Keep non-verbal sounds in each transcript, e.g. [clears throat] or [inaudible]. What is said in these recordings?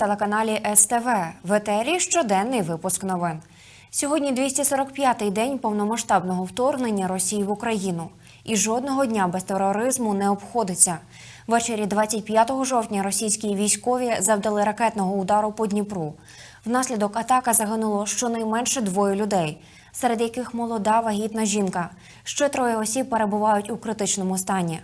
Телеканалі СТВ. В етері щоденний випуск новин. Сьогодні 245-й день повномасштабного вторгнення Росії в Україну. І жодного дня без тероризму не обходиться. Ввечері 25 жовтня російські військові завдали ракетного удару по Дніпру. Внаслідок атаки загинуло щонайменше двоє людей, серед яких молода вагітна жінка. Ще троє осіб перебувають у критичному стані.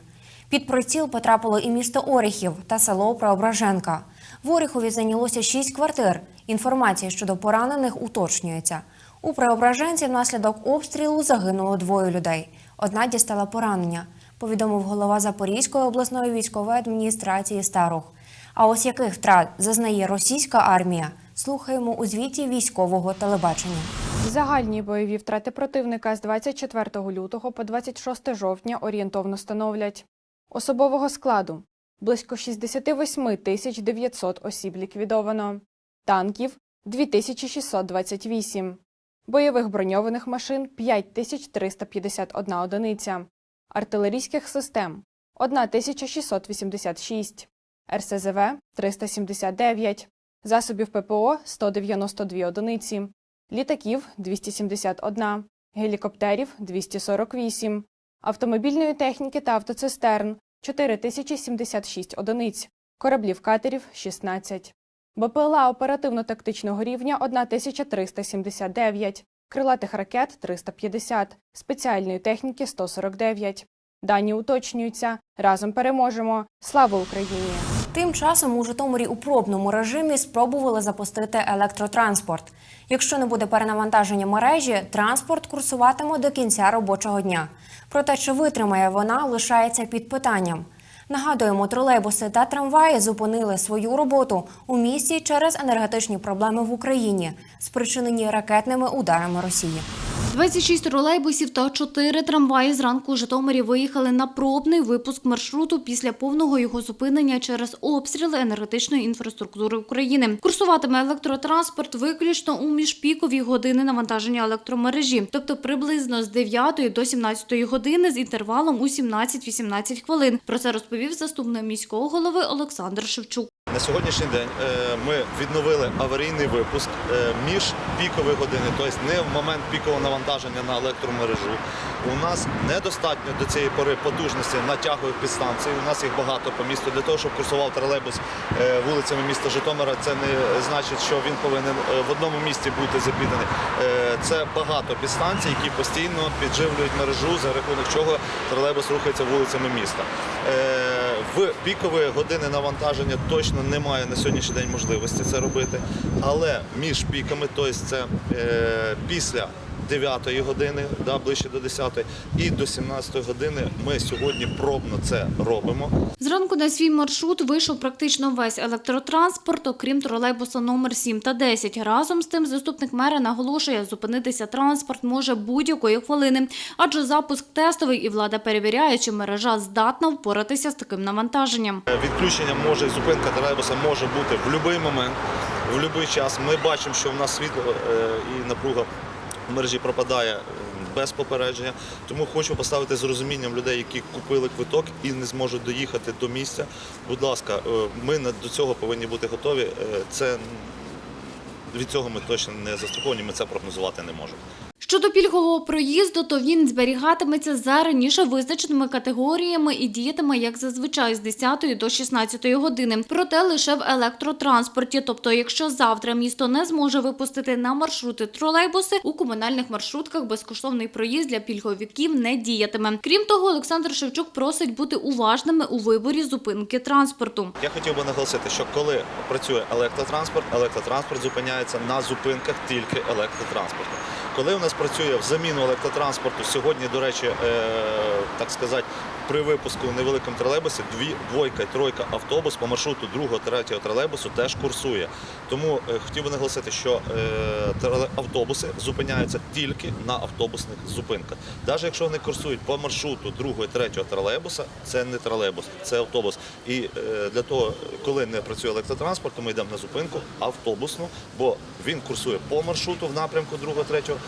Під приціл потрапило і місто Оріхів та село Преображенка. В Оріхові зайнялося шість квартир. Інформація щодо поранених уточнюється. У Преображенці внаслідок обстрілу загинуло двоє людей. Одна дістала поранення, повідомив голова Запорізької обласної військової адміністрації Старух. А ось яких втрат зазнає російська армія, слухаємо у звіті військового телебачення. Загальні бойові втрати противника з 24 лютого по 26 жовтня орієнтовно становлять особового складу близько 68 тисяч 900 осіб ліквідовано, танків 2628, бойових броньованих машин 5351 одиниця, артилерійських систем 1686, РСЗВ 379, засобів ППО 192 одиниці, літаків 271, гелікоптерів 248, автомобільної техніки та автоцистерн 4076 одиниць, кораблів катерів 16, БПЛА оперативно-тактичного рівня 1379, крилатих ракет 350, спеціальної техніки 149. Дані уточнюються. Разом переможемо. Слава Україні! Тим часом у Житомирі у пробному режимі спробували запустити електротранспорт. Якщо не буде перенавантаження мережі, транспорт курсуватиме до кінця робочого дня. Проте, чи витримає вона, лишається під питанням. Нагадуємо, тролейбуси та трамваї зупинили свою роботу у місті через енергетичні проблеми в Україні, спричинені ракетними ударами Росії. 26 тролейбусів та 4 трамваї зранку у Житомирі виїхали на пробний випуск маршруту після повного його зупинення через обстріли енергетичної інфраструктури України. Курсуватиме електротранспорт виключно у міжпікові години навантаження електромережі, тобто приблизно з 9 до 17 години з інтервалом у 17-18 хвилин. Про це розповів заступник міського голови Олександр Шевчук. На сьогоднішній день е, ми відновили аварійний випуск е, між пікові години, тобто не в момент пікового навантаження на електромережу. У нас недостатньо до цієї пори потужності натягових підстанцій. У нас їх багато по місту. Для того, щоб курсував тролейбус е, вулицями міста Житомира, це не значить, що він повинен в одному місці бути запітаний. Е, Це багато підстанцій, які постійно підживлюють мережу, за рахунок чого тролейбус рухається вулицями міста. В пікові години навантаження точно немає на сьогоднішній день можливості це робити. Але між піками, тобто це е, після 9 години, да, ближче до 10 і до 17 години ми сьогодні пробно це робимо. Зранку на свій маршрут вийшов практично весь електротранспорт, окрім тролейбуса номер 7 та 10. Разом з тим, заступник мера наголошує, зупинитися транспорт може будь-якої хвилини, адже запуск тестовий і влада перевіряє, чи мережа здатна впоратися з таким навантаженням. Е, Відключення може, зупинка тролейбуса може бути в будь-який момент, в будь-який час. Ми бачимо, що в нас світло е, і напруга мережі пропадає е, без попередження. Тому хочу поставити з розумінням людей, які купили квиток і не зможуть доїхати до місця. Будь ласка, е, ми до цього повинні бути готові. Е, Це від цього ми точно не застраховані, ми це прогнозувати не можемо. Щодо пільгового проїзду, то він зберігатиметься за раніше визначеними категоріями і діятиме, як зазвичай, з 10 до 16 години. Проте лише в електротранспорті. Тобто, якщо завтра місто не зможе випустити на маршрути тролейбуси, у комунальних маршрутках безкоштовний проїзд для пільговиків не діятиме. Крім того, Олександр Шевчук просить бути уважними у виборі зупинки транспорту. Я хотів би наголосити, що коли працює електротранспорт, електротранспорт зупиняється на зупинках тільки електротранспорту. Коли у нас працює в заміну електротранспорту, сьогодні, до речі, е, так сказати, при випуску невеликому тролейбусі дві двойка, тройка автобус по маршруту другого, третього тролейбусу теж курсує. Тому е, хотів би наголосити, що е, автобуси зупиняються тільки на автобусних зупинках. Навіть якщо вони курсують по маршруту другого третього тролейбуса, це не тролейбус, це автобус. І для того, коли не працює електротранспорт, то ми йдемо на зупинку автобусну, бо він курсує по маршруту в напрямку другого, третього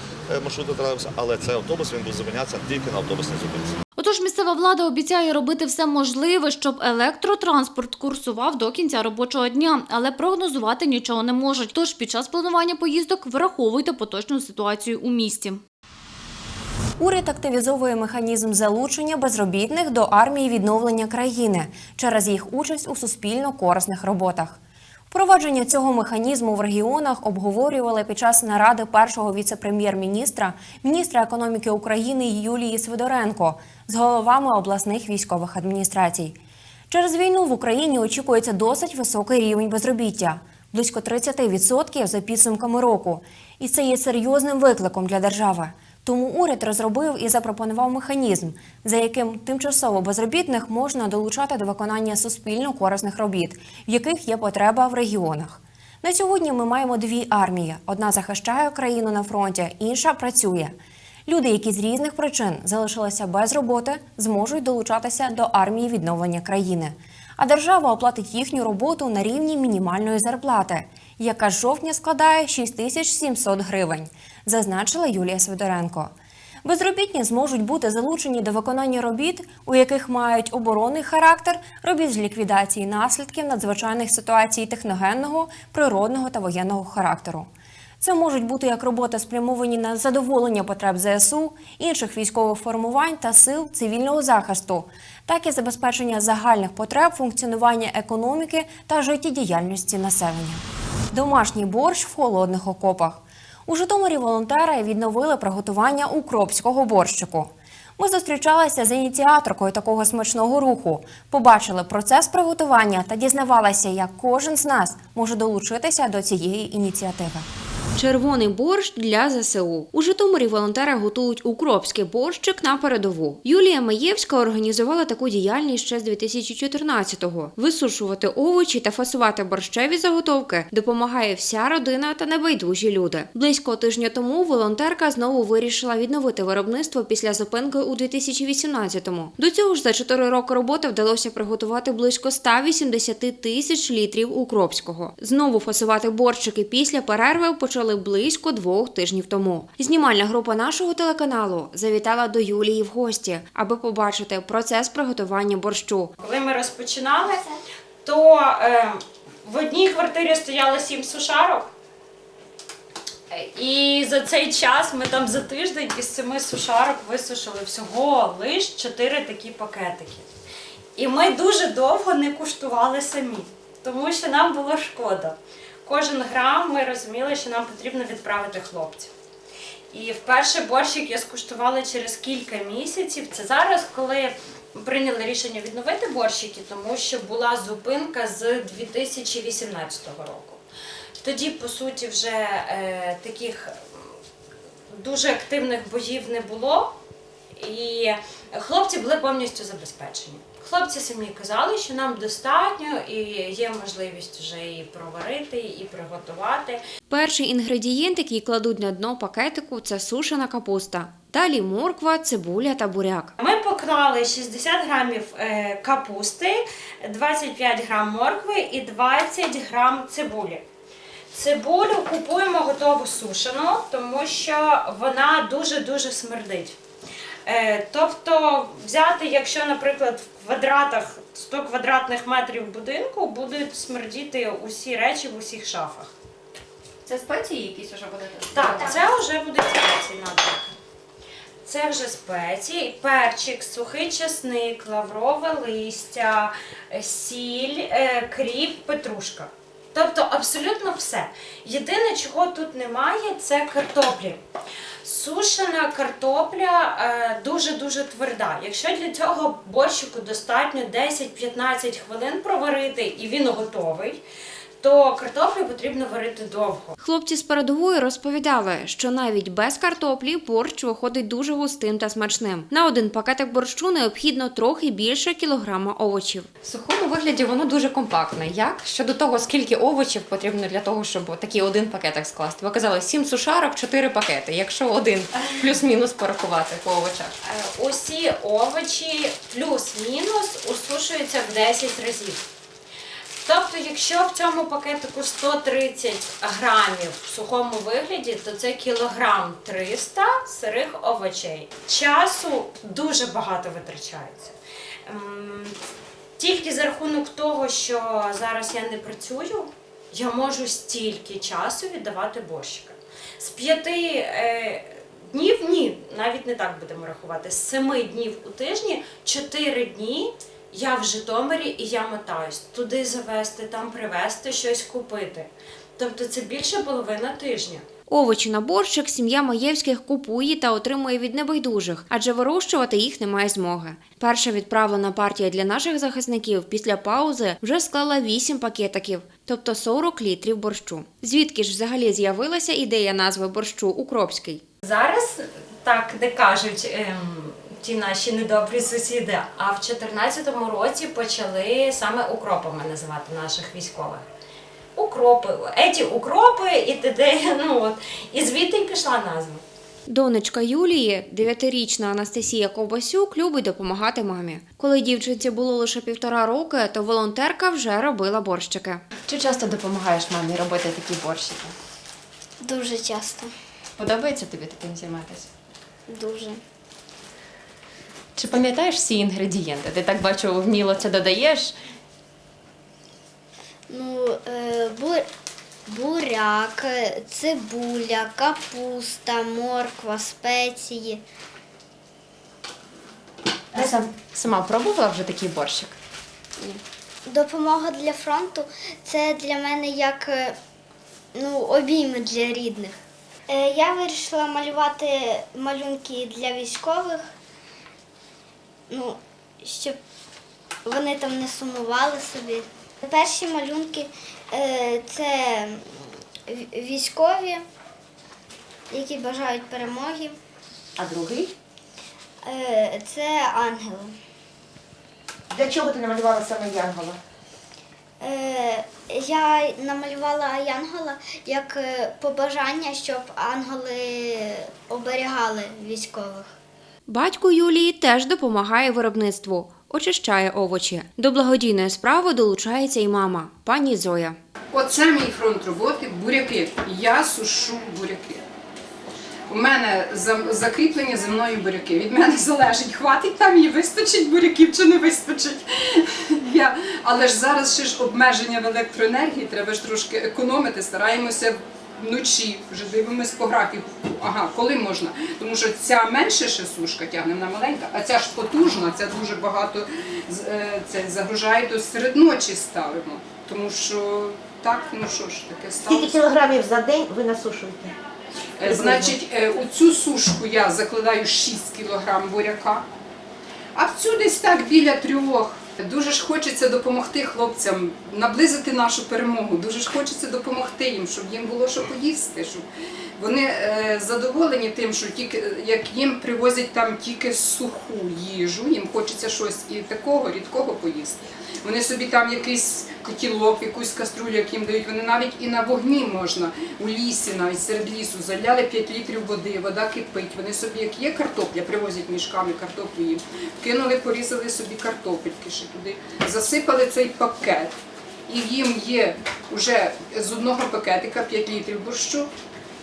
маршруту тролейбуса, але цей автобус він буде зупинятися тільки на автобусній зупинці. Отож, місцева влада обіцяє робити все можливе, щоб електротранспорт курсував до кінця робочого дня, але прогнозувати нічого не можуть. Тож під час планування поїздок враховуйте поточну ситуацію у місті. Уряд активізовує механізм залучення безробітних до армії відновлення країни через їх участь у суспільно корисних роботах. Впровадження цього механізму в регіонах обговорювали під час наради першого віце-прем'єр-міністра, міністра економіки України Юлії Свидоренко з головами обласних військових адміністрацій. Через війну в Україні очікується досить високий рівень безробіття близько 30% за підсумками року. І це є серйозним викликом для держави. Тому уряд розробив і запропонував механізм, за яким тимчасово безробітних можна долучати до виконання суспільно корисних робіт, в яких є потреба в регіонах. На сьогодні ми маємо дві армії: одна захищає країну на фронті, інша працює. Люди, які з різних причин залишилися без роботи, зможуть долучатися до армії відновлення країни. А держава оплатить їхню роботу на рівні мінімальної зарплати, яка з жовтня складає 6700 гривень, зазначила Юлія Свидоренко. Безробітні зможуть бути залучені до виконання робіт, у яких мають оборонний характер, робіт з ліквідації наслідків надзвичайних ситуацій техногенного, природного та воєнного характеру. Це можуть бути як роботи спрямовані на задоволення потреб ЗСУ, інших військових формувань та сил цивільного захисту, так і забезпечення загальних потреб функціонування економіки та життєдіяльності населення. Домашній борщ в холодних окопах. У Житомирі волонтери відновили приготування укропського борщику. Ми зустрічалися з ініціаторкою такого смачного руху, побачили процес приготування та дізнавалися, як кожен з нас може долучитися до цієї ініціативи. Червоний борщ для ЗСУ. У Житомирі волонтери готують укропський борщик на передову. Юлія Маєвська організувала таку діяльність ще з 2014-го. Висушувати овочі та фасувати борщеві заготовки допомагає вся родина та небайдужі люди. Близько тижня тому волонтерка знову вирішила відновити виробництво після зупинки у 2018-му. До цього ж за 4 роки роботи вдалося приготувати близько 180 тисяч літрів укропського. Знову фасувати борщики після перерви почали близько двох тижнів тому. Знімальна група нашого телеканалу завітала до Юлії в гості, аби побачити процес приготування борщу. Коли ми розпочинали, то е, в одній квартирі стояло сім сушарок. І за цей час ми там за тиждень із семи сушарок висушили всього лиш чотири такі пакетики. І ми дуже довго не куштували самі, тому що нам було шкода. Кожен грам ми розуміли, що нам потрібно відправити хлопців. І вперше борщик я скуштувала через кілька місяців. Це зараз, коли прийняли рішення відновити борщики, тому що була зупинка з 2018 року. Тоді, по суті, вже е, таких дуже активних боїв не було, і хлопці були повністю забезпечені. Хлопці самі казали, що нам достатньо і є можливість вже і проварити, і приготувати. Перший інгредієнт, який кладуть на дно пакетику, це сушена капуста. Далі морква, цибуля та буряк. Ми поклали 60 грамів е, капусти, 25 грам моркви і 20 грам цибулі. Цибулю купуємо готову сушену, тому що вона дуже-дуже смердить. Е, Тобто взяти, якщо, наприклад, в квадратах 100 квадратних метрів будинку будуть смердіти усі речі в усіх шафах. Це спеції якісь вже будете? Так, це вже буде спеції набрати. Це вже спеції, перчик, сухий чесник, лаврове листя, сіль, е, кріп, петрушка. Тобто абсолютно все. Єдине, чого тут немає, це картоплі. Сушена картопля е, дуже-дуже тверда. Якщо для цього борщику достатньо 10-15 хвилин проварити і він готовий, то картоплю потрібно варити довго. Хлопці з передової розповідали, що навіть без картоплі борщ виходить дуже густим та смачним. На один пакетик борщу необхідно трохи більше кілограма овочів. В сухому вигляді воно дуже компактне. Як щодо того, скільки овочів потрібно для того, щоб такий один пакетик скласти? Ви казали 7 сушарок, 4 пакети. Якщо один плюс-мінус порахувати по овочах. Е, Усі овочі плюс-мінус усушуються в 10 разів. Тобто, якщо в цьому пакетику 130 грамів в сухому вигляді, то це кілограм 300 сирих овочей. Часу дуже багато витрачається. Ем, Тільки за рахунок того, що зараз я не працюю, я можу стільки часу віддавати борщика. З п'яти е, днів, ні, навіть не так будемо рахувати. З семи днів у тижні, чотири дні я в Житомирі і я мотаюсь. Туди завести, там привезти, щось купити. Тобто це більше половина тижня. Овочі на борщик сім'я Маєвських купує та отримує від небайдужих, адже вирощувати їх немає змоги. Перша відправлена партія для наших захисників після паузи вже склала 8 пакетиків, тобто 40 літрів борщу. Звідки ж взагалі з'явилася ідея назви борщу Укропський? Зараз так не кажуть ем, ті наші недобрі сусіди. А в 2014 році почали саме укропами називати наших військових. Укропи, еті укропи і т.д. [laughs] Ну от і звідти й пішла назва. Донечка Юлії, дев'ятирічна Анастасія Ковбасюк, любить допомагати мамі. Коли дівчинці було лише півтора роки, то волонтерка вже робила борщики. Чи часто допомагаєш мамі робити такі борщики? Дуже часто. Подобається тобі таким займатися? Дуже. Чи пам'ятаєш всі інгредієнти? Ти так бачу, вміло це додаєш. Ну, е, бур... буряк, е, цибуля, капуста, морква, спеції. Ти сам, сама пробувала вже такий борщик? Допомога для фронту це для мене як е, ну, обійми для рідних. Е, я вирішила малювати малюнки для військових, ну, щоб вони там не сумували собі. Перші малюнки е, це військові, які бажають перемоги. А другий? Е, це ангели. Для чого ти намалювала саме Янгола? Е, я намалювала Янгола як побажання, щоб ангели оберігали військових. Батько Юлії теж допомагає виробництву, очищає овочі. До благодійної справи долучається і мама, пані Зоя. Оце мій фронт роботи буряки. Я сушу буряки. У мене за- закріплені зі мною буряки. Від мене залежить, хватить там їй вистачить буряків чи не вистачить. [laughs] Я, але ж зараз ще ж обмеження в електроенергії, треба ж трошки економити, стараємося вночі, вже дивимось по графіку. Ага, коли можна. Тому що ця менше ще сушка тягне, вона маленька, а ця ж потужна, ця дуже багато е, це загружає, то серед ночі ставимо. Тому що так, ну що ж таке Скільки сталося. кілограмів за день ви насушуєте? Е, Значить, е, у цю сушку я закладаю 6 кг буряка, а в цю десь так біля трьох. Дуже ж хочеться допомогти хлопцям, наблизити нашу перемогу. Дуже ж хочеться допомогти їм, щоб їм було що поїсти, щоб вони е, задоволені тим, що тільки як їм привозять там тільки суху їжу, їм хочеться щось і такого рідкого поїсти. Вони собі там якийсь котілок, якусь каструлю, як їм дають. Вони навіть і на вогні можна у лісі, навіть серед лісу, заляли 5 літрів води, вода кипить. Вони собі, як є картопля, привозять мішками картоплю їм. Кинули, порізали собі картопельки ще туди, засипали цей пакет. І їм є вже з одного пакетика 5 літрів борщу,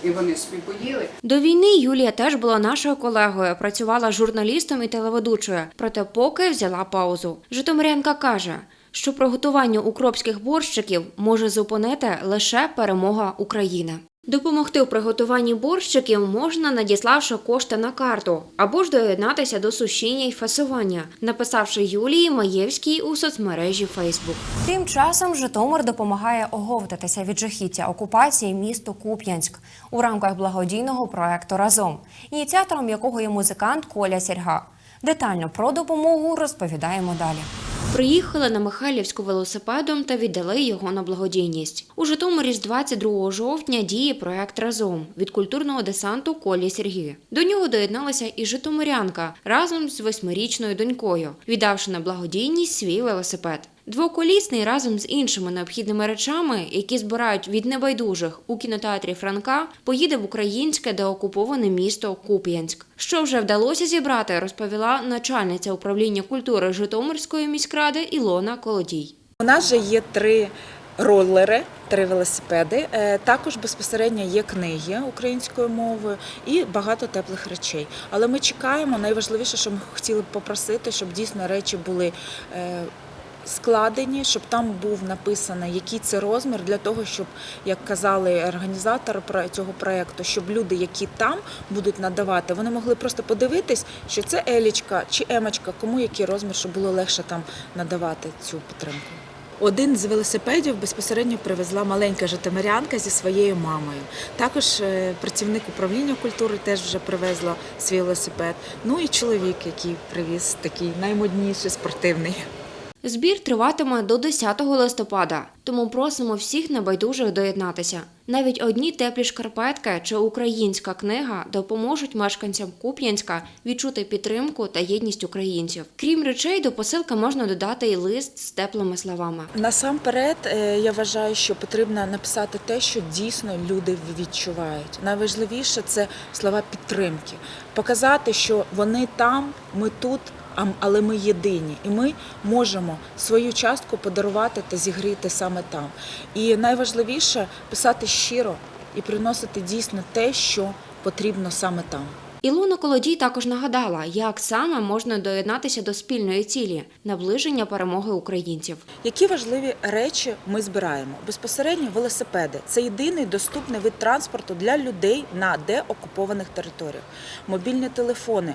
і вони собі. До війни Юлія теж була нашою колегою, працювала журналістом і телеведучою, проте поки взяла паузу. Житомирянка каже, що приготування укропських борщиків може зупинити лише перемога України. Допомогти у приготуванні борщиків можна, надіславши кошти на карту, або ж доєднатися до сушіння й фасування, написавши Юлії Маєвській у соцмережі Фейсбук. Тим часом Житомир допомагає оговтатися від жахіття окупації місту Куп'янськ у рамках благодійного проекту Разом, ініціатором якого є музикант Коля Сірга. Детально про допомогу розповідаємо далі. Приїхали на Михайлівську велосипедом та віддали його на благодійність. У Житомирі з 22 жовтня діє проект Разом від культурного десанту Колі Сергія. До нього доєдналася і житомирянка разом з восьмирічною донькою, віддавши на благодійність свій велосипед. Двоколісний разом з іншими необхідними речами, які збирають від небайдужих у кінотеатрі Франка, поїде в українське деокуповане місто Куп'янськ. Що вже вдалося зібрати, розповіла начальниця управління культури Житомирської міськради Ілона Колодій. У нас же є три ролери, три велосипеди. Е, Також безпосередньо є книги українською мовою і багато теплих речей. Але ми чекаємо. Найважливіше, що ми хотіли б попросити, щоб дійсно речі були. Складені, щоб там був написано, який це розмір, для того, щоб, як казали організатори цього проекту, щоб люди, які там будуть надавати, вони могли просто подивитись, що це елічка чи емочка, кому який розмір, щоб було легше там надавати цю підтримку. Один з велосипедів безпосередньо привезла маленька житомирянка зі своєю мамою. Також е, працівник управління культури теж вже привезла свій велосипед. Ну і чоловік, який привіз такий наймодніший спортивний. Збір триватиме до 10 листопада, тому просимо всіх небайдужих доєднатися. Навіть одні теплі шкарпетки чи українська книга допоможуть мешканцям Куп'янська відчути підтримку та єдність українців. Крім речей, до посилки можна додати і лист з теплими словами. Насамперед, е, я вважаю, що потрібно написати те, що дійсно люди відчувають. Найважливіше це слова підтримки, показати, що вони там, ми тут. Але ми єдині, і ми можемо свою частку подарувати та зігріти саме там. І найважливіше писати щиро і приносити дійсно те, що потрібно саме там. Ілона Колодій також нагадала, як саме можна доєднатися до спільної цілі наближення перемоги українців. Які важливі речі ми збираємо? Безпосередньо велосипеди це єдиний доступний вид транспорту для людей на деокупованих територіях. Мобільні телефони,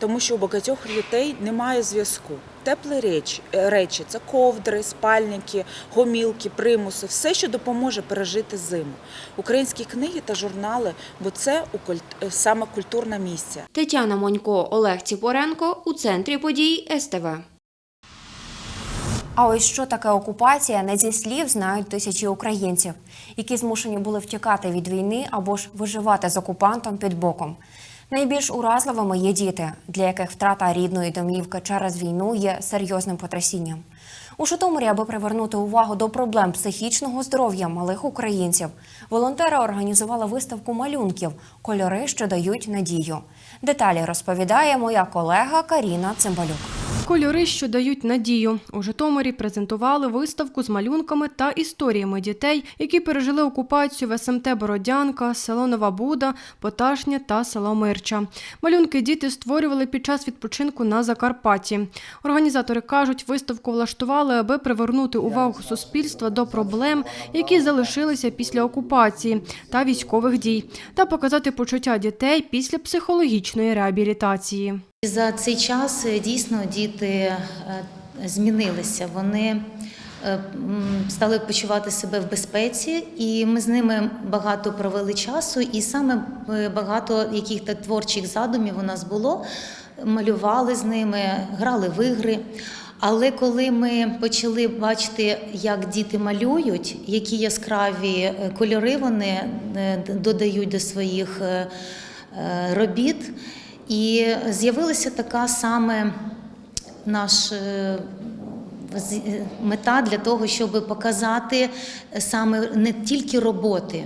тому що у багатьох людей немає зв'язку. Теплі речі, е, речі це ковдри, спальники, гомілки, примуси, все, що допоможе пережити зиму. Українські книги та журнали, бо це е, саме культурна місця. Тетяна Монько, Олег Ціпоренко у центрі подій СТВ. А ось що таке окупація, не зі слів знають тисячі українців, які змушені були втікати від війни або ж виживати з окупантом під боком. Найбільш уразливими є діти, для яких втрата рідної домівки через війну є серйозним потрясінням. У Житомирі, аби привернути увагу до проблем психічного здоров'я малих українців, волонтери організували виставку малюнків Кольори, що дають надію. Деталі розповідає моя колега Каріна Цимбалюк. Кольори, що дають надію. У Житомирі презентували виставку з малюнками та історіями дітей, які пережили окупацію в СМТ Бородянка, село Нова Буда, Поташня та село Мирча. Малюнки діти створювали під час відпочинку на Закарпатті. Організатори кажуть, виставку влаштували, аби привернути увагу суспільства до проблем, які залишилися після окупації та військових дій, та показати почуття дітей після психологічної реабілітації. За цей час е, дійсно діти е, змінилися. Вони е, стали почувати себе в безпеці, і ми з ними багато провели часу, і саме багато яких то творчих задумів у нас було. Малювали з ними, грали в ігри. Але коли ми почали бачити, як діти малюють, які яскраві кольори вони додають до своїх робіт, і з'явилася така саме наш е, мета для того, щоб показати саме не тільки роботи,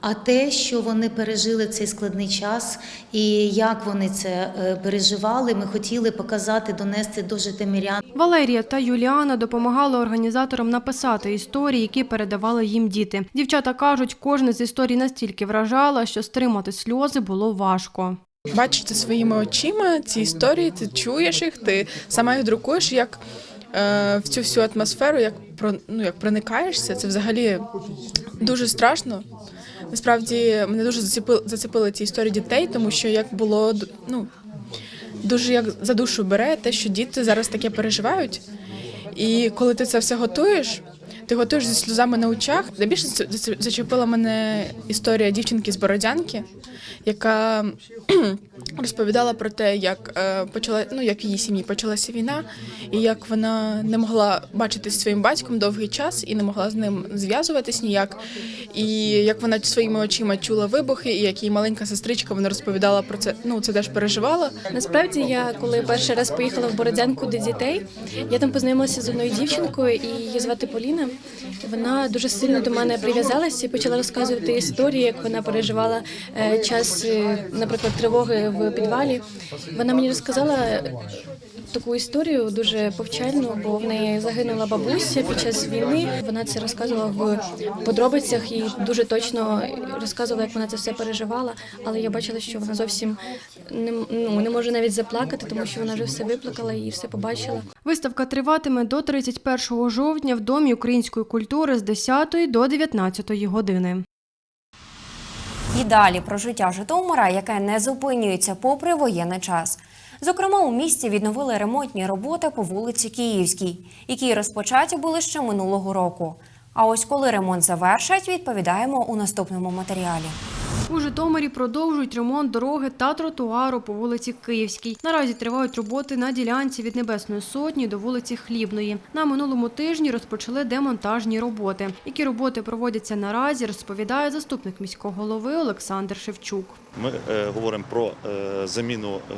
а те, що вони пережили цей складний час, і як вони це е, переживали. Ми хотіли показати, донести до житомирян. Валерія та Юліана допомагали організаторам написати історії, які передавали їм діти. Дівчата кажуть, кожна з історій настільки вражала, що стримати сльози було важко. Бачити своїми очима ці історії, ти чуєш їх, ти сама їх друкуєш, як е, в цю всю атмосферу, як про ну як проникаєшся. Це взагалі дуже страшно. Насправді мене дуже зацепили, зацепили ці історії дітей, тому що як було ну дуже як за душу бере те, що діти зараз таке переживають. І коли ти це все готуєш, ти готуєш зі сльозами на очах. Найбільше зачепила мене історія дівчинки з Бородянки, яка [clears throat] розповідала про те, як е, почала ну як в її сім'ї почалася війна, і як вона не могла бачитись своїм батьком довгий час і не могла з ним зв'язуватись ніяк. І як вона своїми очима чула вибухи, і як її маленька сестричка вона розповідала про це. Ну це теж переживала. Насправді, я коли перший раз поїхала в Бородянку до дітей, я там познайомилася з одною дівчинкою, і її звати Поліна. Вона дуже сильно до мене прив'язалася і почала розказувати історії, як вона переживала е, час, е, наприклад, тривоги в підвалі. Вона мені розказала таку історію дуже повчальну, бо в неї загинула бабуся під час війни. Вона це розказувала в подробицях і дуже точно розказувала, як вона це все переживала. Але я бачила, що вона зовсім не, ну, не може навіть заплакати, тому що вона вже все виплакала і все побачила. Виставка триватиме до 31 жовтня в Домі української культури з 10 до 19 години. І далі про життя Житомира, яке не зупинюється попри воєнний час. Зокрема, у місті відновили ремонтні роботи по вулиці Київській, які розпочаті були ще минулого року. А ось коли ремонт завершать, відповідаємо у наступному матеріалі. У Житомирі продовжують ремонт дороги та тротуару по вулиці Київській. Наразі тривають роботи на ділянці від Небесної Сотні до вулиці Хлібної. На минулому тижні розпочали демонтажні роботи. Які роботи проводяться наразі, розповідає заступник міського голови Олександр Шевчук. Ми е, говоримо про е, заміну е,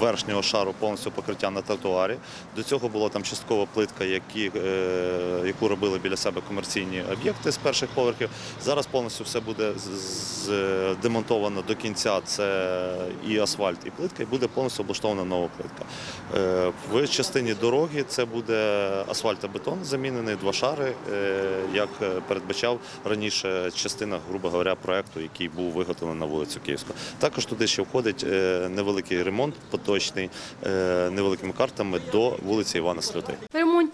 верхнього шару повністю покриття на тротуарі. До цього була там часткова плитка, які, яку робили біля себе комерційні об'єкти з перших поверхів. Зараз повністю все буде демонтовано до кінця. Це і асфальт, і плитка, і буде повністю облаштована нова плитка. В частині дороги це буде асфальт та бетон замінений, два шари, як передбачав раніше частина, грубо говоря, проекту, який був виготовлений на вулицю Київську. Також туди ще входить е, невеликий ремонт поточний е, невеликими картами до вулиці Івана Слюти.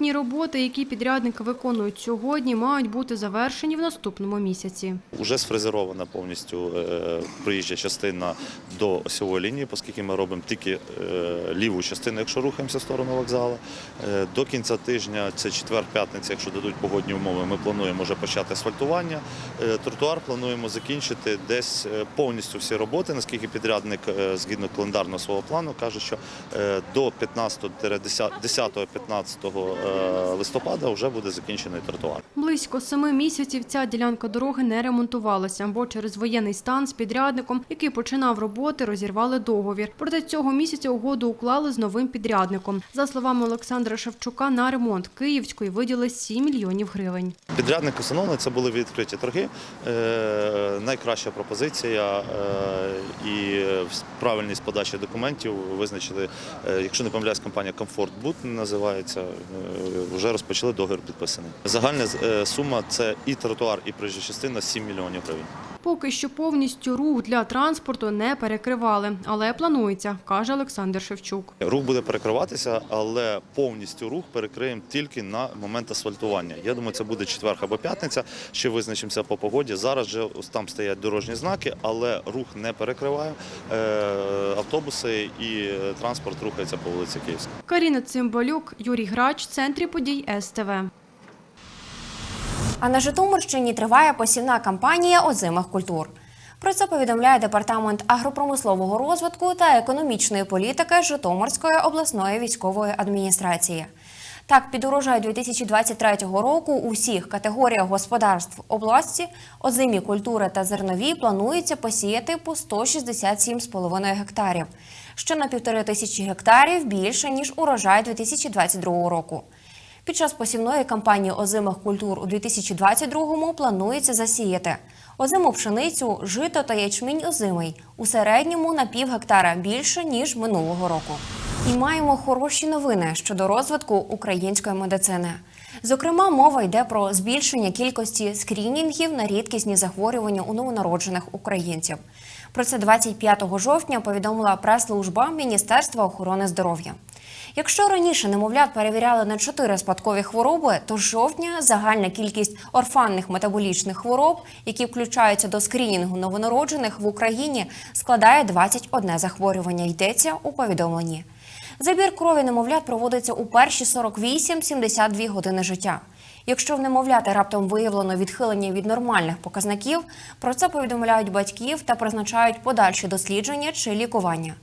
Ремонтні роботи, які підрядники виконують сьогодні, мають бути завершені в наступному місяці. Уже сфрезерована повністю е, проїжджа частина до осьової лінії, оскільки ми робимо тільки е, ліву частину, якщо рухаємося в сторону вокзалу. Е, До кінця тижня, це четвер-п'ятниця, якщо дадуть погодні умови, ми плануємо вже почати асфальтування. Тротуар плануємо закінчити десь повністю всі роботи, наскільки підрядник згідно календарного свого плану каже, що до 15-10-15 е, листопада вже буде закінчений тротуар. Близько семи місяців ця ділянка дороги не ремонтувалася, бо через воєнний стан з підрядником, який починав роботи, розірвали договір. Проте цього місяця угоду уклали з новим підрядником. За словами Олександра Шевчука, на ремонт Київської виділи 7 мільйонів гривень. Підрядник установлений, це були відкриті торги. Е, найкраща пропозиція е, і правильність подачі документів визначили, е, якщо не помиляюсь, компанія Комфорт Бут називається. Вже розпочали договір підписаний. Загальна е, сума це і тротуар, і проїжджа частина 7 мільйонів гривень. Поки що повністю рух для транспорту не перекривали, але планується, каже Олександр Шевчук. Рух буде перекриватися, але повністю рух перекриємо тільки на момент асфальтування. Я думаю, це буде четвер або п'ятниця. Ще визначимося по погоді. Зараз же там стоять дорожні знаки, але рух не перекриває. Е, Автобуси і е, транспорт рухається по вулиці Київська. Каріна Цимбалюк, Юрій Грач, центрі подій СТВ. А на Житомирщині триває посівна кампанія озимих культур. Про це повідомляє департамент агропромислового розвитку та економічної політики Житомирської обласної військової адміністрації. Так, під урожай 2023 року у всіх категоріях господарств області озимі культури та зернові планується посіяти по 167,5 гектарів, що на півтори тисячі гектарів більше ніж урожай 2022 року. Під час посівної кампанії озимих культур у 2022-му планується засіяти озиму пшеницю, жито та ячмінь озимий у середньому на пів гектара більше ніж минулого року. І маємо хороші новини щодо розвитку української медицини. Зокрема, мова йде про збільшення кількості скрінінгів на рідкісні захворювання у новонароджених українців. Про це 25 жовтня повідомила прес-служба Міністерства охорони здоров'я. Якщо раніше немовлят перевіряли на 4 спадкові хвороби, то з жовтня загальна кількість орфанних метаболічних хвороб, які включаються до скрінінгу новонароджених в Україні, складає 21 захворювання. Йдеться у повідомленні. Забір крові немовлят проводиться у перші 48-72 години життя. Якщо в немовляти раптом виявлено відхилення від нормальних показників, про це повідомляють батьків та призначають подальші дослідження чи лікування.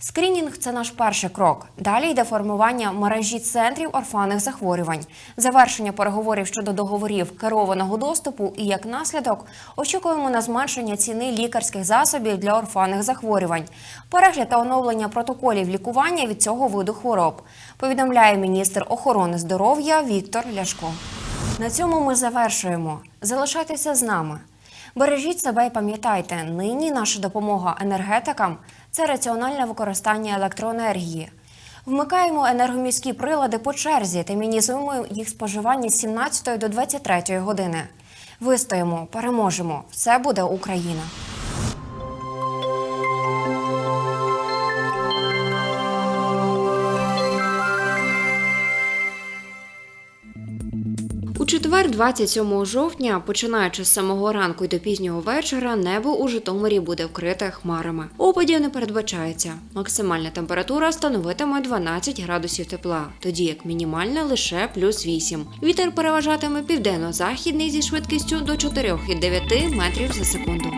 Скринінг це наш перший крок. Далі йде формування мережі центрів орфанних захворювань, завершення переговорів щодо договорів керованого доступу і як наслідок очікуємо на зменшення ціни лікарських засобів для орфанних захворювань, перегляд та оновлення протоколів лікування від цього виду хвороб. Повідомляє міністр охорони здоров'я Віктор Ляшко. На цьому ми завершуємо. Залишайтеся з нами. Бережіть себе і пам'ятайте, нині наша допомога енергетикам це раціональне використання електроенергії. Вмикаємо енергоміські прилади по черзі та мінізуємо їх споживання з 17 до 23 години. Вистоїмо, переможемо. Все буде Україна. У четвер, 27 жовтня, починаючи з самого ранку й до пізнього вечора, небо у Житомирі буде вкрите хмарами. Опадів не передбачається. Максимальна температура становитиме 12 градусів тепла, тоді як мінімальна лише плюс 8. Вітер переважатиме південно-західний зі швидкістю до 4,9 метрів за секунду.